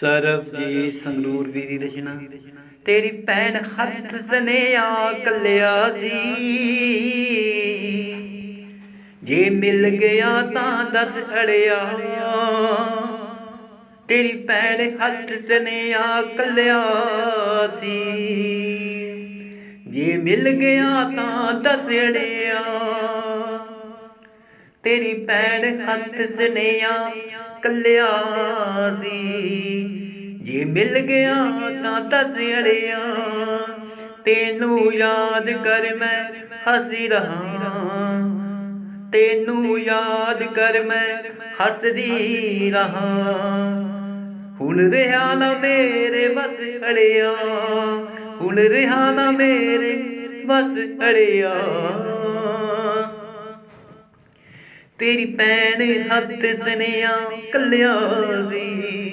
ਸਰਬਜੀਤ ਸੰਗਰੂਰ ਵੀ ਦੀ ਰਚਨਾ ਤੇਰੀ ਭੈਣ ਹੱਥ ਸਨੇਆ ਕੱਲਿਆ ਸੀ ਜੇ ਮਿਲ ਗਿਆ ਤਾਂ ਦੱਸ ਅੜਿਆ। ਤੇਰੀ ਭੈਣ ਹੱਥ ਸਨੇਆ ਕੱਲਿਆ ਸੀ ਜੇ ਮਿਲ ਗਿਆ ਤਾਂ ਦੱਸ ਅੜਿਆ। ਤੇਰੀ ਭੈਣ ਹੱਥ ਸਨੇਆ ਕੱਲਿਆ ਸੀ ਜੇ ਮਿਲ ਗਿਆ ਤਾਂ ਦੱਸ ਅੜਿਆ। ਤੈਨੂੰ ਯਾਦ ਕਰ ਮੈਂ ਹੱਸੀ ਰਹਾ। ਤੈਨੂੰ ਯਾਦ ਕਰ ਮੈਂ ਹੱਸਦੀ ਰਹਾ। ਹੁਣ ਰਿਹਾ ਨਾ ਮੇਰੇ ਬਸ ਅੜਿਆ। ਹੁਣ ਰਿਹਾ ਨਾ ਮੇਰੇ ਬਸ ਅੜਿਆ। ਤੇਰੀ ਭੈਣ ਹੱਥ ਸਨੇਆ ਕੱਲਿਆ ਸੀ।